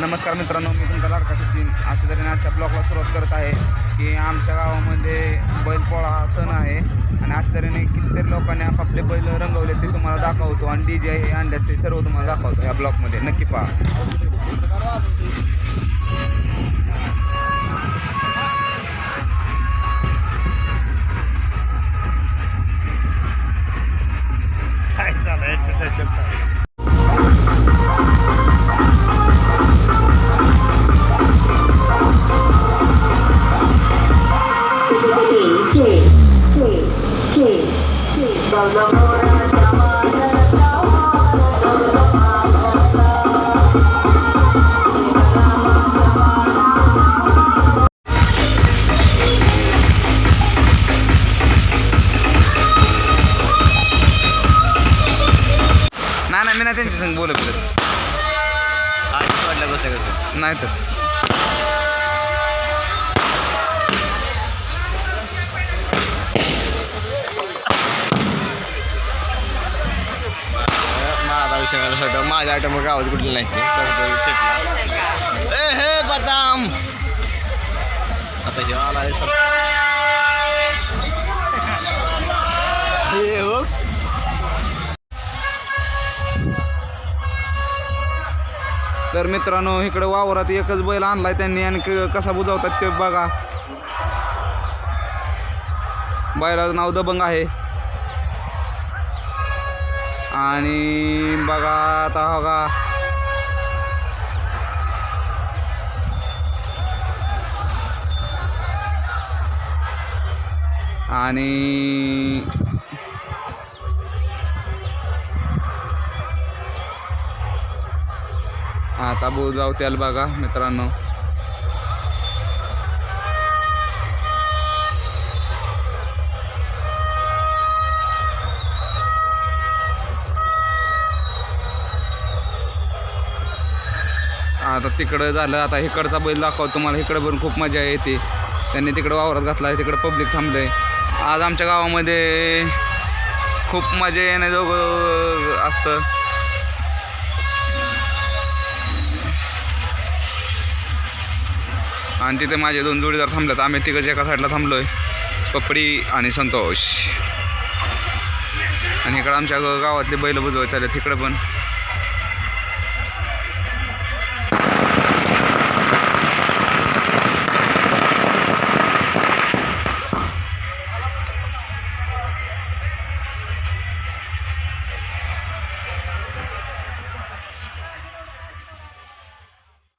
नमस्कार मित्रांनो मी तुमचा लाडका सचिन. अशा तऱ्हेने आजच्या ब्लॉगला सुरुवात करत आहे की आमच्या गावामध्ये बैलपोळा हा सण आहे आणि अशा तऱ्हेने कितीतरी लोकांनी आपापले बैल रंगवले ते तुम्हाला दाखवतो आणि डी जे हे आणल्यात ते सर्व तुम्हाला दाखवतो या ब्लॉगमध्ये नक्की पहा. नाही नाही मी नाही त्यांच्या संग बोलत. नाही तर माझा माझ्या आयटम गावात कुठलं नाही ए हे बदाम. आता हे आला आहे सर. हे हो. तर मित्रांनो इकडे वावरात एकच बैल आणलाय त्यांनी आणि कसा बुजवतात ते बघा. बैलाचं नाव दबंग आहे. आणि बघा आता हो बघा आणि आता जाऊ त्याला बघा मित्रांनो. आता तिकडं झालं आता इकडचा बैल दाखवतो तुम्हाला इकडं पण खूप मजा येते. त्यांनी तिकडं वावरात घातला आहे तिकडं पब्लिक थांबलं आहे आज आमच्या गावामध्ये खूप मजा येण्याजोगं असतं. आणि तिथे माझे दोन जोडीदार थांबलेत आम्ही तिकडच्या एका साईडला थांबलो आहे पपडी आणि संतोष. आणि इकडं आमच्या गावातले बैल बुजवायचे आले तिकडं पण.